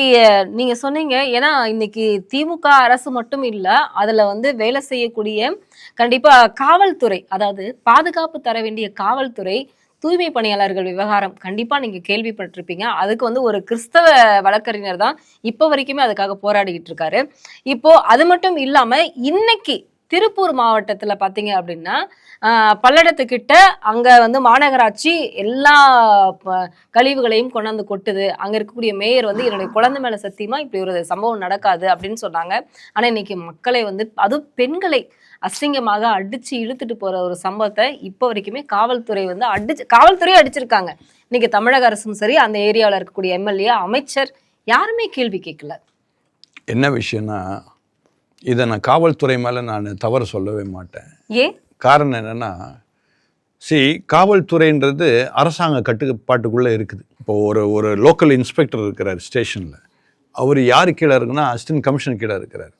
நீங்க சொன்னீங்க. ஏன்னா இன்னைக்கு திமுக அரசு மட்டும் இல்ல அதுல வந்து வேலை செய்யக்கூடிய கண்டிப்பா காவல்துறை அதாவது பாதுகாப்பு தர வேண்டிய காவல்துறை தூய்மை பணியாளர்கள் விவகாரம் கண்டிப்பா நீங்க கேள்விப்பட்டிருப்பீங்க. அதுக்கு வந்து ஒரு கிறிஸ்தவ வழக்கறிஞர் தான் இப்போ வரைக்குமே அதுக்காக போராடிக்கிட்டு இருக்காரு. இப்போ அது மட்டும் இல்லாம இன்னைக்கு திருப்பூர் மாவட்டத்தில் பார்த்தீங்க அப்படின்னா பல்லடத்துக்கிட்ட அங்கே வந்து மாநகராட்சி எல்லா கழிவுகளையும் கொண்டாந்து கொட்டுது. அங்கே இருக்கக்கூடிய மேயர் வந்து என்னுடைய குழந்தை மேலே சத்தியமாக இப்படி ஒரு சம்பவம் நடக்காது அப்படின்னு சொன்னாங்க. ஆனால் இன்னைக்கு மக்களை வந்து அதுவும் பெண்களை அசிங்கமாக அடித்து இழுத்துட்டு போகிற ஒரு சம்பவத்தை இப்போ வரைக்குமே காவல்துறை வந்து அடிச்சு காவல்துறையே அடிச்சிருக்காங்க. இன்னைக்கு தமிழக அரசும் சரி அந்த ஏரியாவில் இருக்கக்கூடிய எம்எல்ஏ அமைச்சர் யாருமே கேள்வி கேட்கல. என்ன விஷயம்னா இதை நான் காவல்துறை மேல நான் தவறு சொல்லவே மாட்டேன். ஏன் காரணம் என்னன்னா சி காவல்துறைன்றது அரசாங்க கட்டுப்பாட்டுக்குள்ளே இருக்குது. இப்போ ஒரு ஒரு லோக்கல் இன்ஸ்பெக்டர் இருக்கிறார் ஸ்டேஷனில் அவர் யார் கீழே இருக்குன்னா அசிஸ்டன்ட் கமிஷனர் கீழே இருக்கிறார்.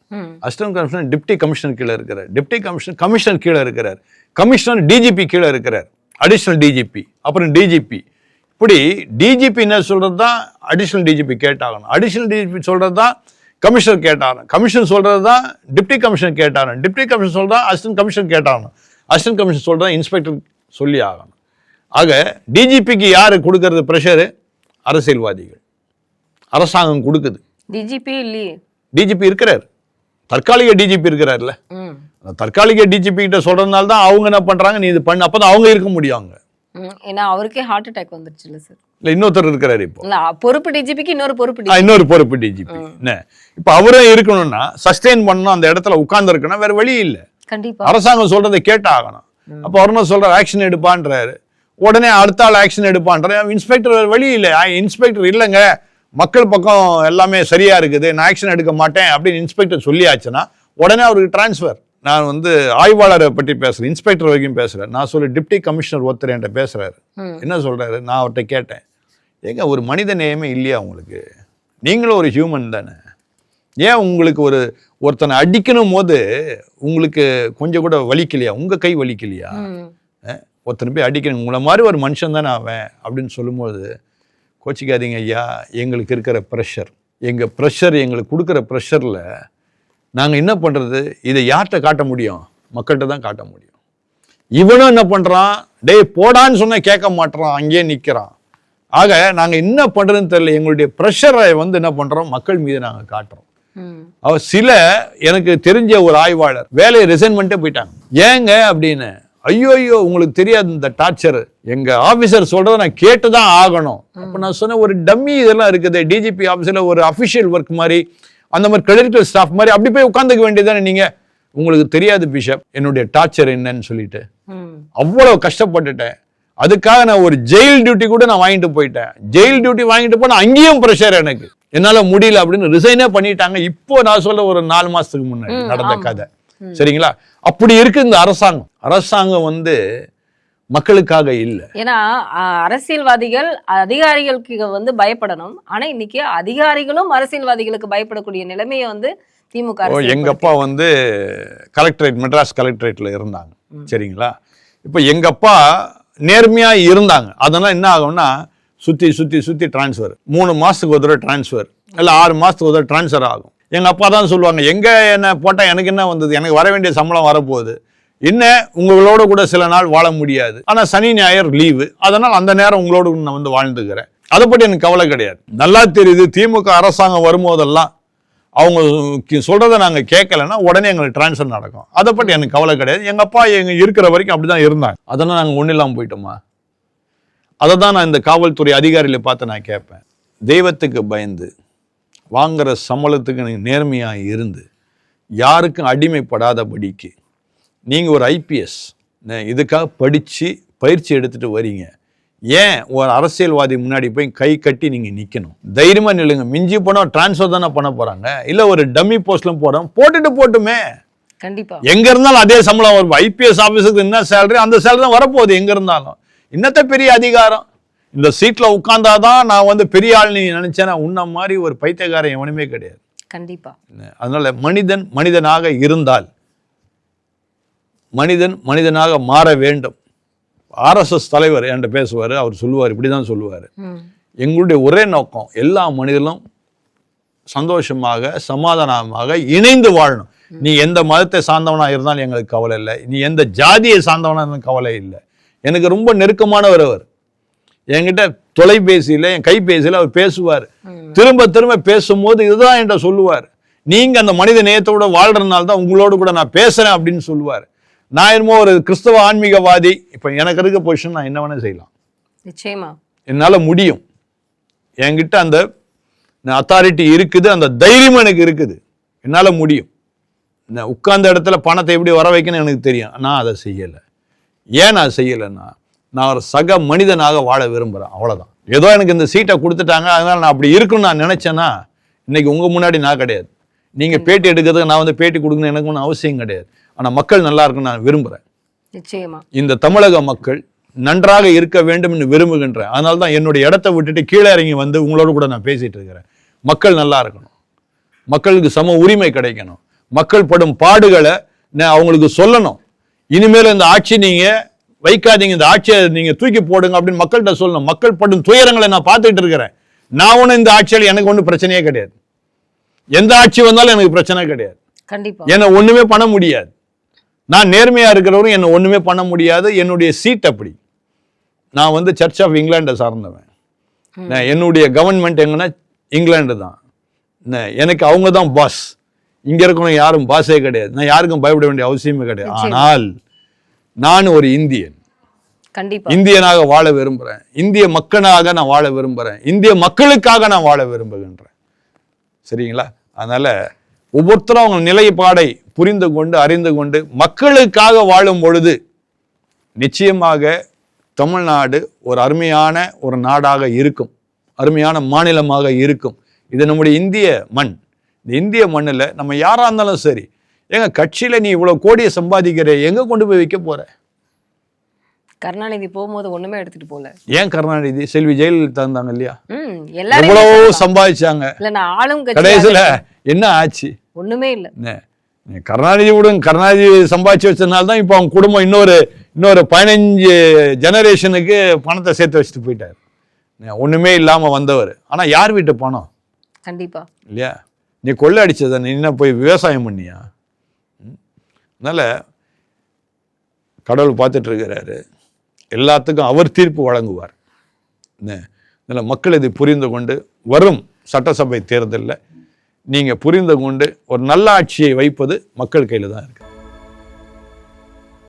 அசிஸ்டன்ட் கமிஷனர் டிப்டி கமிஷனர் கீழே இருக்கிறார். டிப்டி கமிஷனர் கமிஷனர் கீழே இருக்கிறார். கமிஷனர் டிஜிபி கீழே இருக்கிறார். அடிஷ்னல் டிஜிபி அப்புறம் டிஜிபி இப்படி டிஜிபி என்ன சொல்கிறது தான் அடிஷ்னல் டிஜிபி கேட்டாகணும். அடிஷ்னல் டிஜிபி சொல்கிறது தான் கமிஷனர் கேட்டாகணும் கமிஷன் சொல்கிறது தான் டிப்டி கமிஷனர் கேட்டாகணும் டிப்டி கமிஷனர் சொல்கிறது அசிஸ்டன்ட் கமிஷனர் கேட்டாகணும் அசிஸ்டன்ட் கமிஷனர் சொல்கிறது இன்ஸ்பெக்டர் சொல்லி ஆகணும். ஆக டிஜிபிக்கு யார் கொடுக்கறது ப்ரெஷரு அரசியல்வாதிகள். அரசாங்கம் கொடுக்குது. டிஜிபி இல்லையே. டிஜிபி இருக்கிறார். தற்காலிக டிஜிபி இருக்கிறார்ல. தற்காலிக டிஜிபி கிட்ட சொல்றதுனால தான் அவங்க என்ன பண்றாங்க? நீ இது பண்ணு. அப்பதான் அவங்க இருக்க முடியும் அங்க. ம். ஏன்னா அவருக்கே ஹார்ட் அட்டாக் வந்துருச்சுல்ல சார் இல்ல இன்னொருத்தர் இருக்கிறாரு இப்போ. பொறுப்பு டிஜிபிக்கு இன்னொரு பொறுப்பு. இன்னொரு பொறுப்பு டிஜிபி இப்ப அவரும் இருக்கணும்னா சஸ்டெயின் பண்ணணும் அந்த இடத்துல உட்கார்ந்து இருக்கணும் வேற வழி இல்ல. கண்டிப்பா. அரசாங்கம் சொல்றதை கேட்டாகணும். அப்ப அவர் என்ன சொல்றாரு ஆக்ஷன் எடுப்பான்றாரு. உடனே அடுத்த ஆள் ஆக்ஷன் எடுப்பான்றாரு. இன்ஸ்பெக்டர் வேற வழி இல்லை. இன்ஸ்பெக்டர் இல்லைங்க. மக்கள் பக்கம் எல்லாமே சரியா இருக்குது. நான் ஆக்ஷன் எடுக்க மாட்டேன் அப்படின்னு இன்ஸ்பெக்டர் சொல்லியாச்சுன்னா உடனே அவருக்கு டிரான்ஸ்ஃபர் நான் வந்து ஆய்வாளரை பற்றி பேசுறேன் இன்ஸ்பெக்டர் வரைக்கும் பேசுறேன். நான் சொல்லி டிப்டி கமிஷனர் ஒருத்தர் என்கிட்ட பேசுறாரு. ம். என்ன சொல்றாரு? நான் அவர்கிட்ட கேட்டேன். ஏங்க ஒரு மனித நேயமே இல்லையா உங்களுக்கு? நீங்களும் ஒரு ஹியூமன் தானே? ஏன் உங்களுக்கு ஒரு ஒருத்தனை அடிக்கணும் போது உங்களுக்கு கொஞ்சம் கூட வலிக்கலையா? உங்க கை வலிக்கலையா? ஒருத்தனை போய் அடிக்கணும். உங்களை மாதிரி ஒரு மனுஷன் தானே அவன் அப்படின்னு சொல்லும்போது கோச்சிக்காதீங்க ஐயா. எங்களுக்கு இருக்கிற ப்ரெஷர் எங்கள் ப்ரெஷர் எங்களுக்கு கொடுக்குற ப்ரெஷரில் நாங்கள் என்ன பண்ணுறது இதை யார்கிட்ட காட்ட முடியும்? மக்கள்கிட்ட தான் காட்ட முடியும். இவனும் என்ன பண்ணுறான் டேய் போடான்னு சொன்னா கேட்க மாட்றான் அங்கேயே நிற்கிறான் ஆக நாங்கள் என்ன பண்ணுறதுன்னு தெரியல. எங்களுடைய ப்ரெஷரை வந்து என்ன பண்ணுறோம் மக்கள் மீது நாங்கள் காட்டுறோம். அவர் சில எனக்கு தெரிஞ்ச ஒரு ஆய்வாளர் வேலையை ரிசைன் பண்ணிட்டே போயிட்டாங்க. ஏங்க அப்படின்னு. ஐயோ ஐயோ உங்களுக்கு தெரியாது இந்த டார்ச்சர் எங்க ஆபீசர் சொல்றதை நான் கேட்டு தான் ஆகணும். அப்ப நான் சொன்னேன் ஒரு டம்மி இதெல்லாம் இருக்குது. டிஜிபி ஆபீஸ்ல ஒரு அபிஷியல் ஒர்க் மாதிரி. அந்த மாதிரி கிரெடிட்டல் ஸ்டாஃப் மாதிரி அப்படி போய் உட்காந்துக்க வேண்டியதானே நீங்க? உங்களுக்கு தெரியாது பிஷப் என்னுடைய டார்ச்சர் என்னன்னு சொல்லிட்டு. அவ்வளவு கஷ்டப்பட்டுட்டேன். அதுக்காக நான் ஒரு ஜெயில் டியூட்டி கூட நான் வாங்கிட்டு போயிட்டேன். ஜெயில் டியூட்டி வாங்கிட்டு போனா அங்கேயும் ப்ரெஷர் எனக்கு. என்னால முடியல அப்படின்னு ரிசைனே பண்ணிட்டாங்க. இப்போ நான் சொல்ல ஒரு நாலு மாசத்துக்கு முன்னாடி நடந்த. கதை. சரிங்களா? அப்படி இருக்கு இந்த அரசாங்கம். அரசாங்கம் வந்து மக்களுக்காக இல்ல. ஏன்னா அரசியல்வாதிகள் அதிகாரிகளுக்கு வந்து பயப்படணும். ஆனா இன்னைக்கு அதிகாரிகளும் அரசியல்வாதிகளுக்கு பயப்படக்கூடிய நிலைமையை வந்து திமுக ஓ, அரசு எங்க அப்பா வந்து கலெக்டரேட் மெட்ராஸ் கலெக்டரேட்ல இருந்தாங்க. சரிங்களா? இப்போ எங்க அப்பா நேர்மையா இருந்தாங்க. அதனால என்ன ஆகும்னா சுத்தி சுத்தி சுத்தி டிரான்ஸ்ஃபர் மூணு மாசத்துக்கு ஒரு தடவை டிரான்ஸ்ஃபர் இல்ல ஆறு மாசத்துக்கு ஒரு தடவை டிரான்ஸ்ஃபர் ஆகும். எங்க அப்பா தான் சொல்லுவாங்க எங்க என்ன போட்டா எனக்கு என்ன வந்தது? எனக்கு வர வேண்டிய சம்பளம் வரப்போகுது. என்ன உங்களோட கூட சில நாள் வாழ முடியாது. ஆனா சனி ஞாயிறு லீவு அதனால் அந்த நேரம் உங்களோட நான் வந்து வாழ்ந்துக்கிறேன். அதை பற்றி எனக்கு கவலை கிடையாது. நல்லா தெரியுது திமுக அரசாங்கம் வரும்போதெல்லாம் அவங்க கி- நாங்கள் நாங்க கேட்கலன்னா உடனே எங்களுக்கு ட்ரான்ஸ்ஃபர் நடக்கும். அதை பற்றி எனக்கு கவலை கிடையாது. எங்கள் அப்பா எங்கள் இருக்கிற வரைக்கும் அப்படிதான் இருந்தாங்க. அதெல்லாம் நாங்கள் ஒன்றும் இல்லாமல் போயிட்டோமா? அதை தான் நான் இந்த காவல்துறை அதிகாரியில் பார்த்து நான் கேட்பேன். தெய்வத்துக்கு பயந்து வாங்குகிற சம்பளத்துக்கு எனக்கு நேர்மையாக இருந்து யாருக்கும் அடிமைப்படாதபடிக்கு நீங்க ஒரு ஐபிஎஸ் இதுக்காக படிச்சு பயிற்சி எடுத்துட்டு வரீங்க. ஏன் ஒரு அரசியல்வாதி முன்னாடி போய் கை கட்டி நீங்க நிக்கணும்? தைரியமா நில்லுங்க. மிஞ்சி போனா டிரான்ஸ்ஃபர் தானே பண்ண போறாங்க. இல்ல ஒரு டம்மி போஸ்ட்ல போறோம் போட்டுட்டு போட்டுமே. கண்டிப்பா. எங்க இருந்தாலும் அதே சம்பளம் வரும். ஐபிஎஸ் ஆபீஸுக்கு என்ன சேலரி அந்த சேலரி தான் வரப்போகுது எங்க இருந்தாலும். இன்னத்த பெரிய அதிகாரம்? இந்த சீட்ல உட்கார்ந்தாதான் நான் வந்து பெரிய ஆள் நீ நினைச்சேன்னா உன்ன மாதிரி ஒரு பைத்தியக்காரன் எவனுமே கிடையாது. கண்டிப்பா. அதனால மனிதன் மனிதனாக இருந்தால் மனிதன் மனிதனாக மாற வேண்டும். ஆர்எஸ்எஸ் தலைவர் என்கிட்ட பேசுவார் அவர் சொல்லுவார் இப்படி தான் சொல்லுவார். எங்களுடைய ஒரே நோக்கம் எல்லா மனிதர்களும் சந்தோஷமாக சமாதானமாக இணைந்து வாழணும். நீ எந்த மதத்தை சார்ந்தவனா இருந்தாலும் எங்களுக்கு கவலை இல்லை. நீ எந்த ஜாதியை சார்ந்தவனா இருந்தாலும் கவலை இல்லை. எனக்கு ரொம்ப நெருக்கமானவர் அவர். என்கிட்ட தொலைபேசியில் என் கைபேசியில் அவர் பேசுவார். திரும்ப திரும்ப பேசும்போது இதுதான் என்கிட்ட சொல்லுவார். நீங்க அந்த மனித நேயத்தோட வாழ்றதுனால தான் உங்களோட கூட நான் பேசுறேன் அப்படின்னு சொல்லுவார். நான் என்னமோ ஒரு கிறிஸ்தவ ஆன்மீகவாதி இப்போ எனக்கு இருக்க பொசிஷன் நான் என்ன வேணா செய்யலாம். நிச்சயமா. என்னால் முடியும். என்கிட்ட அந்த அத்தாரிட்டி இருக்குது அந்த தைரியம் எனக்கு இருக்குது. என்னால் முடியும். நான் உட்கார்ந்த இடத்துல பணத்தை எப்படி வர வைக்கணும்னு எனக்கு தெரியும். நான் அதை செய்யலை. ஏன் நான் செய்யலைன்னா நான் ஒரு சக மனிதனாக வாழ விரும்புகிறேன் அவ்வளோதான் ஏதோ எனக்கு இந்த சீட்டை கொடுத்துட்டாங்க அதனால் நான் அப்படி இருக்குன்னு நான் நினச்சேன்னா இன்னைக்கு உங்கள் முன்னாடி நான் கிடையாது. நீங்கள் பேட்டி எடுக்கிறதுக்கு நான் வந்து பேட்டி கொடுக்கணும் எனக்கு ஒன்றும் அவசியம் கிடையாது. ஆனால் மக்கள் நல்லா இருக்குன்னு நான் விரும்புகிறேன் நிச்சயமா. இந்த தமிழக மக்கள் நன்றாக இருக்க வேண்டும் என்று விரும்புகின்றேன் அதனால தான் என்னுடைய இடத்த விட்டுட்டு கீழே இறங்கி வந்து உங்களோட கூட நான் பேசிட்டு இருக்கிறேன். மக்கள் நல்லா இருக்கணும். மக்களுக்கு சம உரிமை கிடைக்கணும். மக்கள் படும் பாடுகளை நான் அவங்களுக்கு சொல்லணும். இனிமேல் இந்த ஆட்சி நீங்க வைக்காதீங்க இந்த ஆட்சியை நீங்க தூக்கி போடுங்க அப்படின்னு மக்கள்கிட்ட சொல்லணும். மக்கள் படும் துயரங்களை நான் பார்த்துட்டு இருக்கிறேன். நான் ஒன்றும் இந்த ஆட்சியில் எனக்கு ஒன்றும் பிரச்சனையே கிடையாது. எந்த ஆட்சி வந்தாலும் எனக்கு பிரச்சனை கிடையாது. கண்டிப்பா. என்னை ஒண்ணுமே பண்ண முடியாது. நான் நேர்மையா இருக்கிறவரும் என்னை ஒண்ணுமே பண்ண முடியாது. என்னுடைய சீட் அப்படி. நான் வந்து சர்ச் ஆஃப் இங்கிலாண்டை சார்ந்தவன். நான் என்னுடைய கவர்மெண்ட் எங்கன்னா இங்கிலாந்து தான். எனக்கு அவங்க தான் பாஸ் இங்க இருக்கணும் யாரும் பாஸே கிடையாது. நான் யாருக்கும் பயப்பட வேண்டிய அவசியமே கிடையாது. ஆனால் நான் ஒரு இந்தியன். இந்தியனாக வாழ விரும்புறேன். இந்திய மக்களாக நான் வாழ விரும்புறேன். இந்திய மக்களுக்காக நான் வாழ விரும்புகின்றேன். சரிங்களா? அதனால ஒவ்வொருத்தரும் அவங்க நிலைப்பாடை புரிந்து கொண்டு அறிந்து கொண்டு மக்களுக்காக வாழும் பொழுது நிச்சயமாக தமிழ்நாடு ஒரு அருமையான ஒரு நாடாக இருக்கும். அருமையான மாநிலமாக இருக்கும். இது நம்முடைய இந்திய மண். இந்த இந்திய மண்ணில் நம்ம யாராக இருந்தாலும் சரி எங்க கட்சியில் நீ இவ்வளோ கோடியை சம்பாதிக்கிற எங்கே கொண்டு போய் வைக்க போற? கருணாநிதி போகும்போது ஒண்ணுமே எடுத்துட்டு போல ஏன் கருணாநிதி? செல்வி ஜெயலலிதா இருந்தாங்க இல்லையா? எவ்வளவோ சம்பாதிச்சாங்க. கடைசியில கட்சி என்ன ஆச்சு? ஒண்ணுமே இல்ல. நீ கருணாநிதி சம்பாதிச்சு வச்சதுனால தான் இப்போ அவங்க குடும்பம் இன்னொரு இன்னொரு பதினஞ்சு ஜெனரேஷனுக்கு பணத்தை சேர்த்து வச்சுட்டு போயிட்டார். என்ன, ஒண்ணுமே இல்லாம வந்தவர். ஆனா யார் வீட்டு பணம்? கண்டிப்பா. இல்லையா? நீ கொள்ளை அடிச்சத நீ என்ன போய் விவசாயம் பண்ணியா? அதனால கடவுள் பார்த்துட்டு இருக்கிறாரு. எல்லாத்துக்கும் அவர் தீர்ப்பு வழங்குவார். என்ன? அதனால் மக்கள் இதை புரிந்து கொண்டு வரும் சட்டசபை தேர்தலில் நீங்கள் புரிந்து கொண்டு ஒரு நல்ல ஆட்சியை வைப்பது மக்கள் கையில் தான் இருக்குது